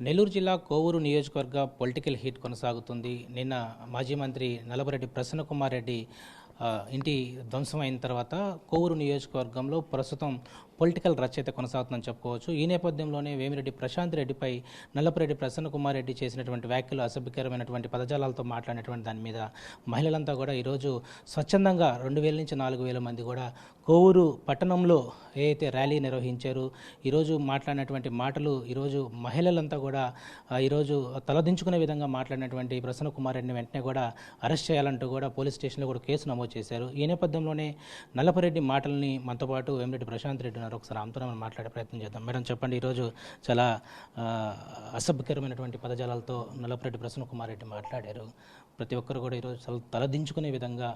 నెల్లూరు జిల్లా కోవూరు నియోజకవర్గ political heat కొనసాగుతుంది. నిన్న మాజీ మంత్రి నలభరెడ్డి ప్రసన్న కుమార్ రెడ్డి ఇంటి ధ్వంసం అయిన తర్వాత కోవూరు నియోజకవర్గంలో ప్రస్తుతం పొలిటికల్ రచయిత కొనసాగుతుందని చెప్పుకోవచ్చు. ఈ నేపథ్యంలోనే వేమిరెడ్డి ప్రశాంత్ రెడ్డిపై నల్లపరెడ్డి ప్రసన్న కుమార్ రెడ్డి చేసినటువంటి వ్యాఖ్యలు అసభ్యకరమైనటువంటి పదజాలాలతో మాట్లాడినటువంటి దాని మీద మహిళలంతా కూడా ఈరోజు స్వచ్ఛందంగా రెండు వేల నుంచి నాలుగు వేల మంది కూడా కోవూరు పట్టణంలో ఏదైతే ర్యాలీ నిర్వహించారు ఈరోజు మాట్లాడినటువంటి మాటలు ఈరోజు మహిళలంతా కూడా ఈరోజు తలదించుకునే విధంగా మాట్లాడినటువంటి ప్రసన్న కుమార్ రెడ్డిని వెంటనే కూడా అరెస్ట్ చేయాలంటూ కూడా పోలీస్ స్టేషన్లో కూడా కేసు నమోదు చేశారు. ఈ నేపథ్యంలోనే నల్లపరెడ్డి మాటల్ని మనతో పాటు వేమిరెడ్డి ప్రశాంత్ రెడ్డి ఉన్నారు ఒకసారి ఆమెతో మనం మాట్లాడే ప్రయత్నం చేద్దాం. మేడం చెప్పండి ఈరోజు చాలా అసభ్యకరమైనటువంటి పదజాలాలతో నల్లపరెడ్డి ప్రసన్న కుమార్ రెడ్డి మాట్లాడారు. ప్రతి ఒక్కరు కూడా ఈరోజు చాలా తలదించుకునే విధంగా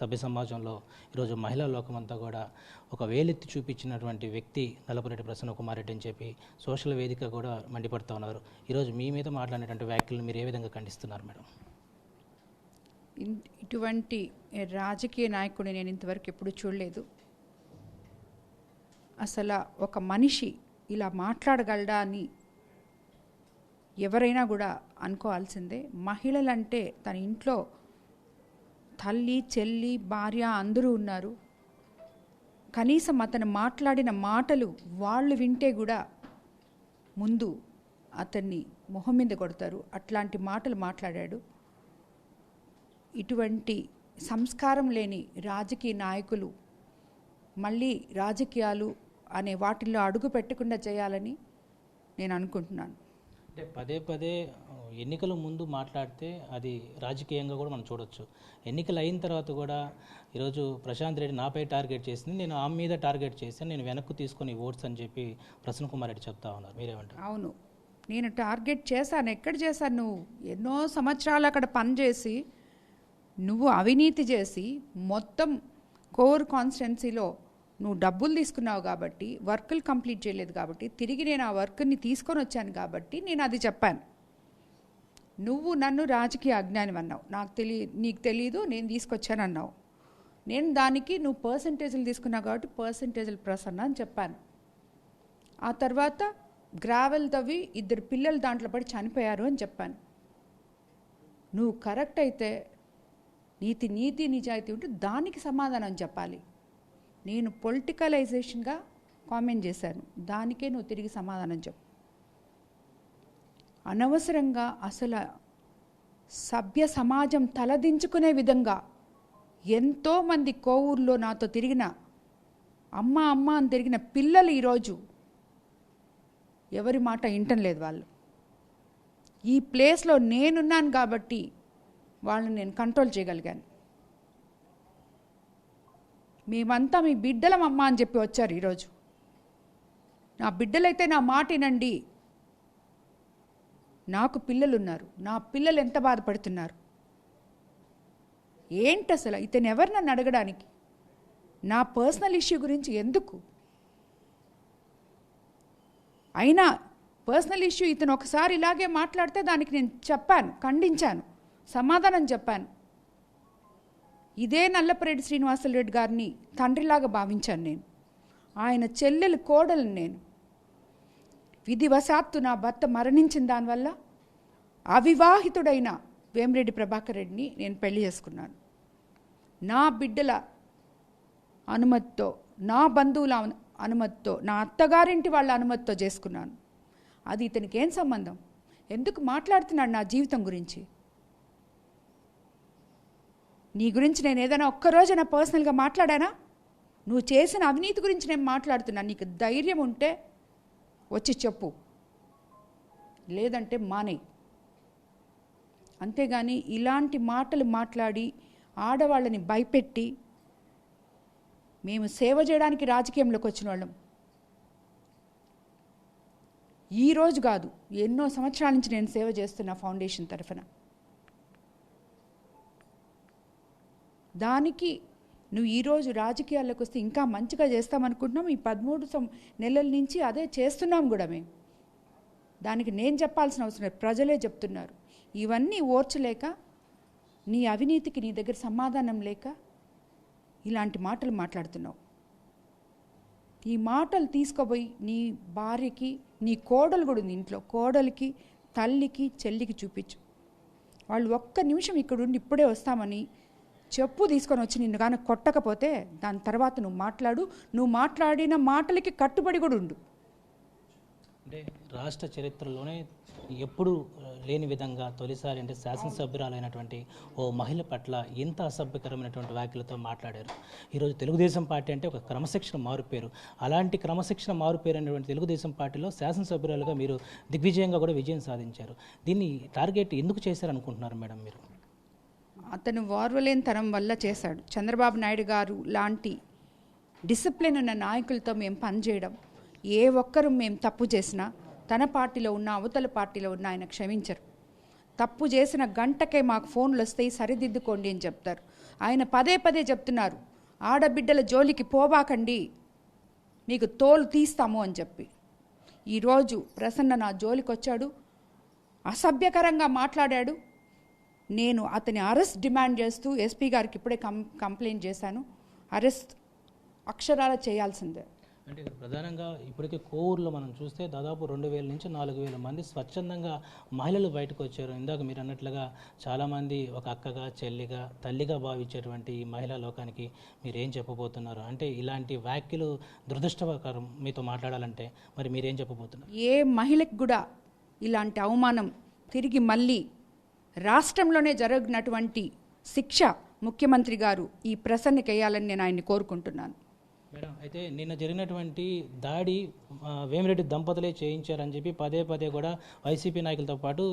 సభ్య సమాజంలో ఈరోజు మహిళా లోకమంతా కూడా ఒక వేలెత్తి చూపించినటువంటి వ్యక్తి నల్లపురెడ్డి ప్రసన్న కుమార్ రెడ్డి అని చెప్పి సోషల్ వేదిక కూడా మండిపడుతూ ఉన్నారు. ఈరోజు మీ మీద మాట్లాడినటువంటి వ్యాఖ్యలను మీరు ఏ విధంగా ఖండిస్తున్నారు మేడం? ఇటువంటి రాజకీయ నాయకుడిని నేను ఇంతవరకు ఎప్పుడు చూడలేదు. అసలు ఒక మనిషి ఇలా మాట్లాడగలడా అని ఎవరైనా కూడా అనుకోవాల్సిందే. మహిళలంటే తన ఇంట్లో తల్లి చెల్లి భార్య అందరూ ఉన్నారు. కనీసం అతను మాట్లాడిన మాటలు వాళ్ళు వింటే కూడా ముందు అతన్ని మొహం మీద కొడతారు. అట్లాంటి మాటలు మాట్లాడాడు. ఇటువంటి సంస్కారం లేని రాజకీయ నాయకులు మళ్ళీ రాజకీయాలు అనే వాటిల్లో అడుగు పెట్టకుండా చేయాలని నేను అనుకుంటున్నాను. అంటే పదే పదే ఎన్నికల ముందు మాట్లాడితే అది రాజకీయంగా కూడా మనం చూడొచ్చు. ఎన్నికలు అయిన తర్వాత కూడా ఈరోజు ప్రశాంత్ రెడ్డి నాపై టార్గెట్ చేసింది నేను ఆమె మీద టార్గెట్ చేశాను నేను వెనక్కు తీసుకొని ఓట్స్ అని చెప్పి ప్రసన్న కుమార్ రెడ్డి చెప్తా ఉన్నారు. మీరేమంటారు? అవును. నేను టార్గెట్ చేశాను. ఎక్కడ చేశాను నువ్వు? ఎన్నో సంవత్సరాలు అక్కడ పనిచేసి నువ్వు అవినీతి చేసి మొత్తం కోర్ కాన్స్టిట్యున్సీలో నువ్వు డబ్బులు తీసుకున్నావు కాబట్టి వర్కులు కంప్లీట్ చేయలేదు కాబట్టి తిరిగి నేను ఆ వర్క్ని తీసుకొని వచ్చాను కాబట్టి నేను అది చెప్పాను. నువ్వు నన్ను రాజకీయ అజ్ఞానం అన్నావు. నాకు తెలియ నీకు తెలియదు నేను తీసుకొచ్చాను అన్నావు. నేను దానికి నువ్వు పర్సంటేజ్లు తీసుకున్నావు కాబట్టి పర్సంటేజ్లు ప్రసన్న అని చెప్పాను. ఆ తర్వాత గ్రావెల్ తవ్వి ఇద్దరు పిల్లలు దాంట్లో పడి చనిపోయారు అని చెప్పాను. నువ్వు కరెక్ట్ అయితే నీతి నీతి నిజాయితీ ఉంటే దానికి సమాధానం చెప్పాలి. నేను పొలిటికలైజేషన్గా కామెంట్ చేశాను. దానికే నువ్వు తిరిగి సమాధానం చెప్పు. అనవసరంగా అసలు సభ్య సమాజం తలదించుకునే విధంగా ఎంతోమంది కోవూరులో నాతో తిరిగిన అమ్మ అమ్మ అని తిరిగిన పిల్లలు ఈరోజు ఎవరి మాట వింటం లేదు వాళ్ళు. ఈ ప్లేస్లో నేనున్నాను కాబట్టి వాళ్ళని నేను కంట్రోల్ చేయగలిగాను. మేమంతా మీ బిడ్డలం అమ్మ అని చెప్పి వచ్చారు ఈరోజు. నా బిడ్డలైతే నా మాటినండి నాకు పిల్లలున్నారు. నా పిల్లలు ఎంత బాధపడుతున్నారు? ఏంటి అసలు ఇతను ఎవరు నన్ను అడగడానికి? నా పర్సనల్ ఇష్యూ గురించి ఎందుకు? అయినా పర్సనల్ ఇష్యూ ఇతను ఒకసారి ఇలాగే మాట్లాడితే దానికి నేను చెప్పాను ఖండించాను సమాధానం చెప్పాను. ఇదే నల్లపరెడ్డి శ్రీనివాసరెడ్డి గారిని తండ్రిలాగా భావించాను నేను. ఆయన చెల్లెలు కోడలు నేను. విధివశాత్తు నా భర్త మరణించిన దానివల్ల అవివాహితుడైన వేమిరెడ్డి ప్రభాకర్ రెడ్డిని నేను పెళ్ళి చేసుకున్నాను. నా బిడ్డల అనుమతితో నా బంధువుల అనుమతితో నా అత్తగారింటి వాళ్ళ అనుమతితో చేసుకున్నాను. అది ఇతనికి ఏం సంబంధం? ఎందుకు మాట్లాడుతున్నాడు నా జీవితం గురించి? నీ గురించి నేను ఏదైనా ఒక్కరోజు నా పర్సనల్గా మాట్లాడానా? నువ్వు చేసిన అవినీతి గురించి నేను మాట్లాడుతున్నా. నీకు ధైర్యం ఉంటే వచ్చి చెప్పు. లేదంటే మానే. అంతేగాని ఇలాంటి మాటలు మాట్లాడి ఆడవాళ్ళని భయపెట్టి మేము సేవ చేయడానికి రాజకీయంలోకి వచ్చిన వాళ్ళం. ఈరోజు కాదు ఎన్నో సంవత్సరాల నుంచి నేను సేవ చేస్తున్న ఫౌండేషన్ తరఫున. దానికి నువ్వు ఈరోజు రాజకీయాల్లోకి వస్తే ఇంకా మంచిగా చేస్తామనుకుంటున్నాం. ఈ పదమూడు సం నెలల నుంచి అదే చేస్తున్నాం కూడా మేము. దానికి నేను చెప్పాల్సిన అవసరం లేదు. ప్రజలే చెప్తున్నారు. ఇవన్నీ ఓర్చలేక నీ అవినీతికి నీ దగ్గర సమాధానం లేక ఇలాంటి మాటలు మాట్లాడుతున్నావు. ఈ మాటలు తీసుకుపోయి నీ భార్యకి నీ కోడలు కూడా ఉంది ఇంట్లో. కోడలికి తల్లికి చెల్లికి చూపించు. వాళ్ళు ఒక్క నిమిషం ఇక్కడ ఉండి ఇప్పుడే వస్తామని చెప్పు తీసుకొని వచ్చి నిన్ను కానీ కొట్టకపోతే దాని తర్వాత నువ్వు మాట్లాడు. నువ్వు మాట్లాడిన మాటలకి కట్టుబడి కూడా ఉండు. అంటే రాష్ట్ర చరిత్రలోనే ఎప్పుడు లేని విధంగా తొలిసారి అంటే శాసనసభ్యురాలైనటువంటి ఓ మహిళ పట్ల ఇంత అసభ్యకరమైనటువంటి వ్యాఖ్యలతో మాట్లాడారు. ఈరోజు తెలుగుదేశం పార్టీ అంటే ఒక క్రమశిక్షణ మారుపేరు. అలాంటి క్రమశిక్షణ మారుపేరు అనేటువంటి తెలుగుదేశం పార్టీలో శాసనసభ్యురాలుగా మీరు దిగ్విజయంగా కూడా విజయం సాధించారు. దీన్ని టార్గెట్ ఎందుకు చేశారనుకుంటున్నారు మేడం మీరు? అతను వార్వలేని తరం వల్ల చేశాడు. చంద్రబాబు నాయుడు గారు లాంటి డిసిప్లిన్ ఉన్న నాయకులతో మేము పనిచేయడం ఏ ఒక్కరు మేము తప్పు చేసినా తన పార్టీలో ఉన్న అవతల పార్టీలో ఉన్న ఆయన క్షమించరు. తప్పు చేసిన గంటకే మాకు ఫోన్లు వస్తాయి సరిదిద్దుకోండి అని చెప్తారు. ఆయన పదే పదే చెప్తున్నారు ఆడబిడ్డల జోలికి పోబాకండి మీకు తోలు తీస్తాము అని చెప్పి. ఈరోజు ప్రసన్న నా జోలికి వచ్చాడు అసభ్యకరంగా మాట్లాడాడు నేను అతని అరెస్ట్ డిమాండ్ చేస్తూ ఎస్పీ గారికి ఇప్పుడే కం కంప్లైంట్ చేశాను. అరెస్ట్ అక్షరాల చేయాల్సిందే. అంటే ప్రధానంగా ఇప్పటికే కోవూరులో మనం చూస్తే దాదాపు రెండు వేల నుంచి నాలుగు వేల మంది స్వచ్ఛందంగా మహిళలు బయటకు వచ్చారు. ఇందాక మీరు అన్నట్లుగా చాలామంది ఒక అక్కగా చెల్లిగా తల్లిగా భావించేటువంటి ఈ మహిళా లోకానికి మీరు ఏం చెప్పబోతున్నారు? అంటే ఇలాంటి వ్యాఖ్యలు దురదృష్టకరం మీతో మాట్లాడాలంటే మరి మీరేం చెప్పబోతున్నారు? ఏ మహిళకి కూడా ఇలాంటి అవమానం తిరిగి మళ్ళీ రాష్ట్రంలోనే జరిగినటువంటి శిక్ష ముఖ్యమంత్రి గారు ఈ ప్రసన్నకి వేయాలని నేను ఆయన్ని కోరుకుంటున్నాను. మేడం అయితే నిన్న జరిగినటువంటి దాడి వేమిరెడ్డి దంపతులే చేయించారని చెప్పి పదే పదే కూడా వైసీపీ నాయకులతో పాటు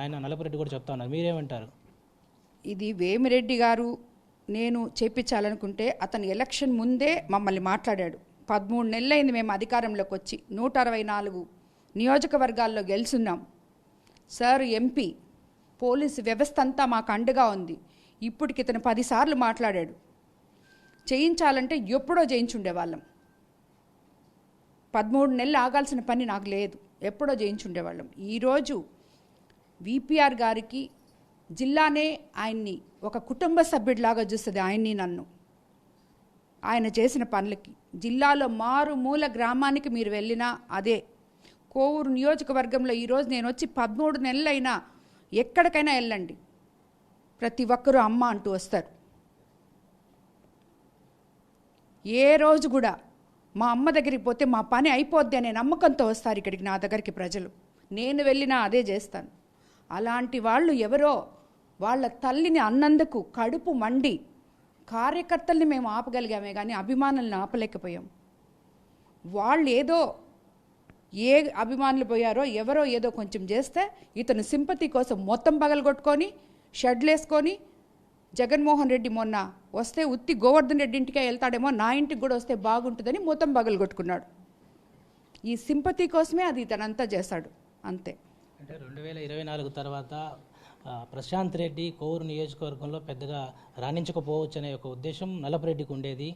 ఆయన నలపరెడ్డి కూడా చెప్తా ఉన్నారు. మీరేమంటారు? ఇది వేమిరెడ్డి గారు నేను చేపించాలనుకుంటే అతను ఎలక్షన్ ముందే మమ్మల్ని మాట్లాడాడు. పదమూడు నెలలైంది మేము అధికారంలోకి వచ్చి నూట అరవై నాలుగు నియోజకవర్గాల్లో గెలుచున్నాం. సార్ ఎంపీ పోలీసు వ్యవస్థ అంతా మాకు అండగా ఉంది. ఇప్పటికి ఇతను పదిసార్లు మాట్లాడాడు. చేయించాలంటే ఎప్పుడో చేయించుండేవాళ్ళం. పదమూడు నెలలు ఆగాల్సిన పని నాకు లేదు. ఎప్పుడో చేయించుండేవాళ్ళం. ఈరోజు విపిఆర్ గారికి జిల్లానే ఆయన్ని ఒక కుటుంబ సభ్యుడిలాగా చూస్తుంది ఆయన్ని నన్ను. ఆయన చేసిన పనులకి. జిల్లాలో మారుమూల గ్రామానికి మీరు వెళ్ళినా అదే. కోవూరు నియోజకవర్గంలో ఈరోజు నేను వచ్చి పదమూడు నెలలైనా ఎక్కడికైనా వెళ్ళండి. ప్రతి ఒక్కరూ అమ్మ అంటూ వస్తారు. ఏ రోజు కూడా మా అమ్మ దగ్గరికి పోతే మా పని అయిపోద్ది అనే నమ్మకంతో వస్తారు ఇక్కడికి నా దగ్గరికి ప్రజలు. నేను వెళ్ళినా అదే చేస్తాను. అలాంటి వాళ్ళు ఎవరో వాళ్ళ తల్లిని అన్నందుకు కడుపు మండి కార్యకర్తల్ని మేము ఆపగలిగామే కానీ అభిమానులను ఆపలేకపోయాం. వాళ్ళు ఏదో ఏ అభిమానులు పోయారో ఎవరో ఏదో కొంచెం చేస్తే ఇతను సింపతి కోసం మొత్తం పగలగొట్టుకొని షెడ్లు వేసుకొని జగన్మోహన్ రెడ్డి మొన్న వస్తే ఉత్తి గోవర్ధన్ రెడ్డి ఇంటికే వెళ్తాడేమో నా ఇంటికి కూడా వస్తే బాగుంటుందని మొత్తం పగలగొట్టుకున్నాడు. ఈ సింపతి కోసమే అది ఇతనంతా చేశాడు. అంతే. అంటే రెండు వేల ఇరవై నాలుగు తర్వాత ప్రశాంత్ రెడ్డి కోవూరు నియోజకవర్గంలో పెద్దగా రాణించకపోవచ్చు అనే ఒక ఉద్దేశం నలపరెడ్డికి ఉండేది.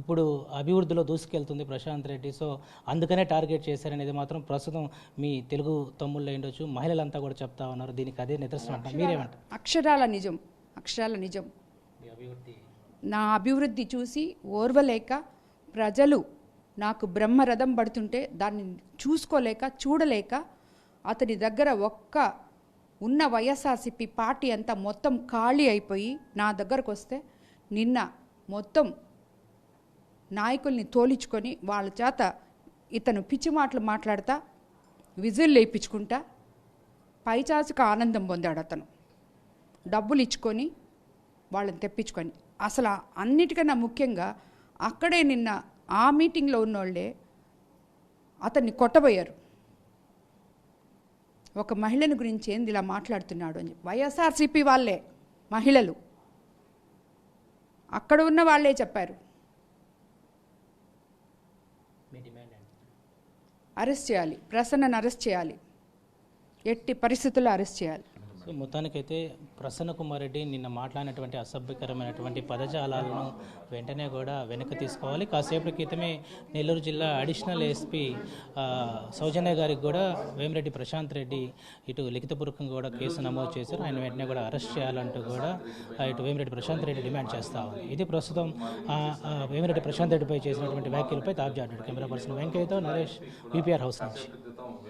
ఇప్పుడు అభివృద్ధిలో దూసుకెళ్తుంది ప్రశాంత్ రెడ్డి. సో అందుకనే టార్గెట్ చేశారనేది మాత్రం ప్రస్తుతం మీ తెలుగు తమ్ముళ్ళు ఉండొచ్చు. మహిళలంతా కూడా చెప్తా ఉన్నారు. దీనికి అదే నిదర్శనం అంటారు మీరేమంటారు? అక్షరాల నిజం. అక్షరాల నిజం. నా అభివృద్ధి చూసి ఓర్వలేక ప్రజలు నాకు బ్రహ్మరథం పడుతుంటే దాన్ని చూసుకోలేక చూడలేక అతని దగ్గర ఒక్క ఉన్న వైఎస్ఆర్సిపి పార్టీ అంతా మొత్తం ఖాళీ అయిపోయి నా దగ్గరకు వస్తే నిన్న మొత్తం నాయకుల్ని తోలించుకొని వాళ్ళ చేత ఇతను పిచ్చి మాటలు మాట్లాడతా విజిల్ లేపించుకుంటా పైచాచిక ఆనందం పొందాడు అతను. డబ్బులు ఇచ్చుకొని వాళ్ళని తెప్పించుకొని. అసలు అన్నిటికన్నా ముఖ్యంగా అక్కడే నిన్న ఆ మీటింగ్లో ఉన్నోళ్ళే అతన్ని కొట్టబోయారు. ఒక మహిళని గురించి ఏంది ఇలా మాట్లాడుతున్నాడు అని చెప్పి. వైఎస్ఆర్సీపీ వాళ్ళే మహిళలు. అక్కడ ఉన్న వాళ్ళే చెప్పారు. అరెస్ట్ చేయాలి ప్రసన్నను అరెస్ట్ చేయాలి. ఎట్టి పరిస్థితుల్లో అరెస్ట్ చేయాలి. సో మొత్తానికైతే ప్రసన్న కుమార్ రెడ్డి నిన్న మాట్లాడినటువంటి అసభ్యకరమైనటువంటి పదజాలాలను వెంటనే కూడా వెనక్కి తీసుకోవాలి. కాసేపటి క్రితమే నెల్లూరు జిల్లా అడిషనల్ ఎస్పీ సౌజన్య గారికి కూడా వేమిరెడ్డి ప్రశాంత్ రెడ్డి ఇటు లిఖితపూర్వకంగా కూడా కేసు నమోదు చేశారు. ఆయన వెంటనే కూడా అరెస్ట్ చేయాలంటూ కూడా ఇటు వేమిరెడ్డి ప్రశాంత్ రెడ్డి డిమాండ్ చేస్తా ఉంది. ఇది ప్రస్తుతం వేమిరెడ్డి ప్రశాంత్ రెడ్డిపై చేసినటువంటి వ్యాఖ్యలపై తాబ్జాడు కెమెరా పర్సన్ వెంకయ్యతో నరేష్ బీపీఆర్ హౌస్ నుంచి.